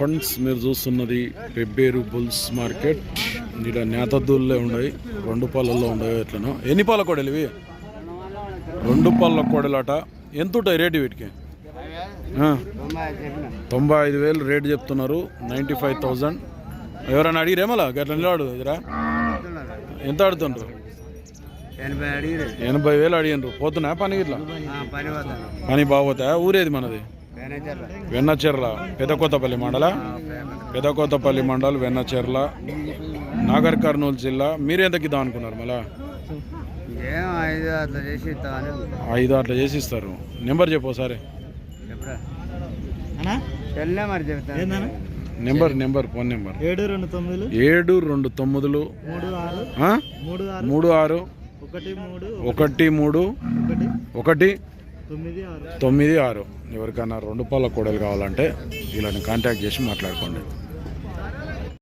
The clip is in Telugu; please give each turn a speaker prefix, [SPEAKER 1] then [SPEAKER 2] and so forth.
[SPEAKER 1] ఫ్రెండ్స్ మీరు చూస్తున్నది పెబ్బేరు బుల్స్ మార్కెట్. ఇక్కడ నేతద్దుల్లే ఉన్నాయి రెండు పాలల్లో ఉన్నాయి ఎట్లనో. ఎన్ని పాల కోడలు ఇవి? రెండు పాల కోడలట. ఎంత ఉంటాయి రేటు వీటికి? తొంభై ఐదు వేలు రేటు చెప్తున్నారు నైంటీ ఫైవ్ థౌజండ్. ఎవరైనా అడిగిరేమలా గట్ల నిలబడు ఇదిరా. ఎంత అడుగుతుండ్రు
[SPEAKER 2] ఎనభై
[SPEAKER 1] వేలు అడిగినారు పోతున్నా పని ఇట్లా
[SPEAKER 2] పని
[SPEAKER 1] బాగోతా ఊరేది మనది? వెన్నచెర్ల పెదకొత్తపల్లి మండల. పెదకొత్తపల్లి మండల్ వెన్నచెర్ల నాగర్ కర్నూలు జిల్లా. మీరు ఎంతకి ఇద్దాం అనుకున్నారు మళ్ళా?
[SPEAKER 2] ఏం ఐదు అట్లా చేసి
[SPEAKER 1] ఇస్తారు. నెంబర్ చెప్పు సరే
[SPEAKER 2] చెప్పురా? చెల్లె మరి చెప్తాను.
[SPEAKER 1] Number number phone number.
[SPEAKER 2] ఏడు రెండు తొమ్మిదిలు.
[SPEAKER 1] ఏడు రెండు తొమ్మిదిలు.
[SPEAKER 2] మూడు ఆరు. మూడు ఆరు. ఒకటి మూడు.
[SPEAKER 1] ఒకటి.
[SPEAKER 2] తొమ్మిది ఆరు.
[SPEAKER 1] తొమ్మిది ఆరు. ఎవరికైనా రెండు పాల కూడలు కావాలంటే వీళ్ళని కాంటాక్ట్ చేసి మాట్లాడుకోండి.